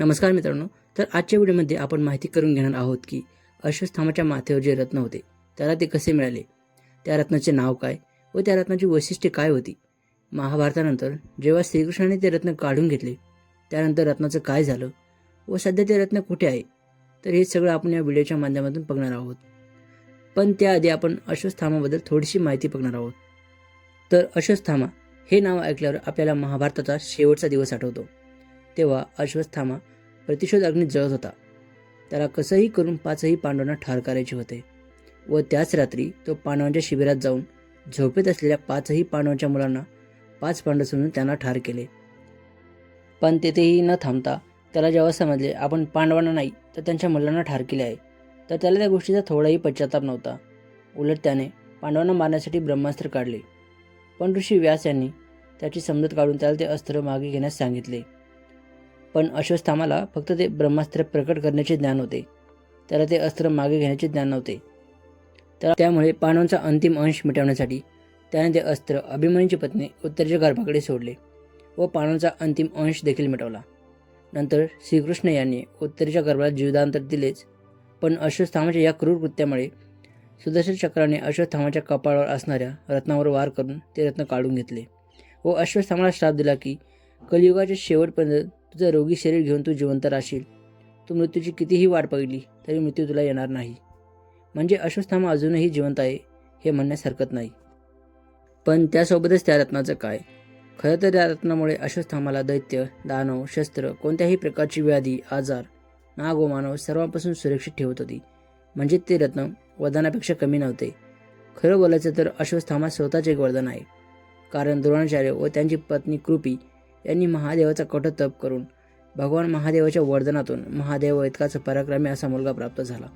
नमस्कार मित्रांनो तर आजच्या व्हिडिओमध्ये आपण माहिती करून घेणार आहोत की अश्वस्थामाच्या माथ्यावर जे रत्न होते त्याला ते कसे मिळाले? त्या रत्नाचे नाव काय व त्या रत्नाची वैशिष्ट्ये काय होती? महाभारतानंतर जेव्हा श्रीकृष्णाने ते रत्न काढून घेतले त्यानंतर रत्नाचं काय झालं व सध्या ते रत्न कुठे आहे? तर हे सगळं आपण या व्हिडिओच्या माध्यमातून बघणार आहोत. पण त्याआधी आपण अश्वत्थामाबद्दल थोडीशी माहिती बघणार आहोत. तर अश्वस्थामा हे नाव ऐकल्यावर आपल्याला महाभारताचा शेवटचा दिवस आठवतो. तेव्हा अश्वत्थामा प्रतिशोध अग्नीत जळत होता. त्याला कसंही करून पाचही पांडवांना ठार करायचे होते व त्याच रात्री तो पांडवांच्या शिबिरात जाऊन झोपेत असलेल्या पाचही पांडवांच्या मुलांना पाच पांडव समजून त्यांना ठार केले. पण तेथेही न थांबता त्याला जेव्हा समजले आपण पांडवांना नाही तर त्यांच्या मुलांना ठार केले आहे तर त्याला त्या गोष्टीचा थोडाही पश्चाताप नव्हता. उलट त्याने पांडवांना मारण्यासाठी ब्रह्मास्त्र काढले. पण ऋषी व्यास यांनी त्याची समजत काढून त्याला ते अस्त्र मागे घेण्यास सांगितले. पण अश्वत्थामाला फक्त ते ब्रह्मास्त्र प्रकट करण्याचे ज्ञान होते. त्याला ते अस्त्र मागे घेण्याचे ज्ञान नव्हते. त्या त्यामुळे पांडवांचा अंतिम अंश मिटवण्यासाठी त्याने ते अस्त्र अभिमन्यूची पत्नी उत्तरेच्या गर्भाकडे सोडले व पांडवांचा अंतिम अंश देखील मिटवला. नंतर श्रीकृष्ण यांनी उत्तरेच्या गर्भाला जीवदान तर दिलेच पण अश्वत्थामाच्या या क्रूर कृत्यामुळे सुदर्शन चक्राने अश्वत्थामाच्या कपाळावर असणाऱ्या रत्नावर वार करून ते रत्न काढून घेतले व अश्वत्थामाला श्राप दिला की कलियुगाच्या शेवटपर्यंत तुझं रोगी शरीर घेऊन तू जिवंत राहशील. तू मृत्यूची कितीही वाट पाहिली तरी मृत्यू तुला येणार नाही. म्हणजे अश्वत्थामा अजूनही जिवंत आहे हे म्हणण्यास हरकत नाही. पण त्यासोबतच त्या रत्नाचं काय? खरं तर त्या रत्नामुळे अश्वत्थामाला दैत्य दानव शस्त्र कोणत्याही प्रकारची व्याधी आजार नाग व मानव सर्वांपासून सुरक्षित ठेवत होती. म्हणजे ते रत्न वरदानापेक्षा कमी नव्हते. खरं बोलायचं तर अश्वत्थामा स्वतःच एक वरदान आहे. कारण द्रोणाचार्य व त्यांची पत्नी कृपी यांनी महादेवाचा कठोर तप करून भगवान महादेवाच्या वर्धनातून महादेव इतकाच पराक्रमी असा मुलगा प्राप्त झाला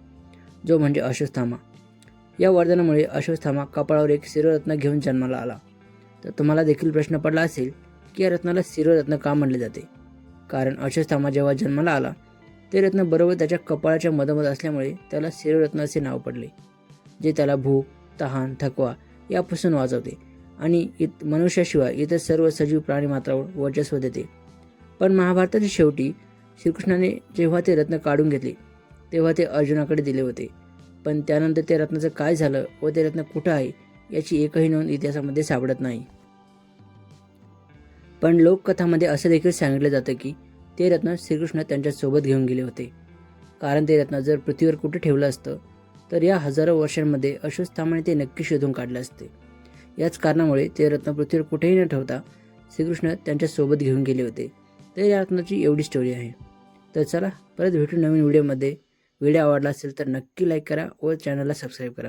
जो म्हणजे अश्वस्थामा. या वर्धनामुळे अश्वस्थामा कपाळावर एक शिरोरत्न घेऊन जन्माला आला. तर तुम्हाला देखील प्रश्न पडला असेल की या रत्नाला शिरोरत्न का म्हणले जाते? कारण अश्वस्थामा जेव्हा जन्माला आला ते रत्न बरोबर त्याच्या कपाळाच्या मधोमध असल्यामुळे त्याला शिरोरत्न असे नाव पडले जे त्याला भूक तहान थकवा यापासून वाचवते. आणि इत मनुष्याशिवाय इतर सर्व सजीव प्राणी मात्रावर वर्चस्व देते. पण महाभारताच्या शेवटी श्रीकृष्णाने जेव्हा ते रत्न काढून घेतले तेव्हा ते अर्जुनाकडे दिले होते. पण त्यानंतर त्या रत्नाचं काय झालं व ते रत्न कुठं आहे याची एकही नोंद इतिहासामध्ये सापडत नाही. पण लोककथामध्ये असं देखील सांगितलं जातं की ते रत्न श्रीकृष्ण त्यांच्यासोबत घेऊन गेले होते. कारण ते रत्न जर पृथ्वीवर कुठे ठेवलं असतं तर या हजारो वर्षांमध्ये अश्वस्थामाने ते नक्की शोधून काढले असते. याच कारणामुळे ते रत्न पृथ्वीवर कुठेही न ठेवता श्रीकृष्ण त्यांच्यासोबत घेऊन गेले होते. तर या रत्नाची एवढी स्टोरी आहे. तर चला परत भेटू नवीन व्हिडिओमध्ये व्हिडिओ आवडला असेल तर नक्की लाईक करा व चॅनलला सबस्क्राईब करा.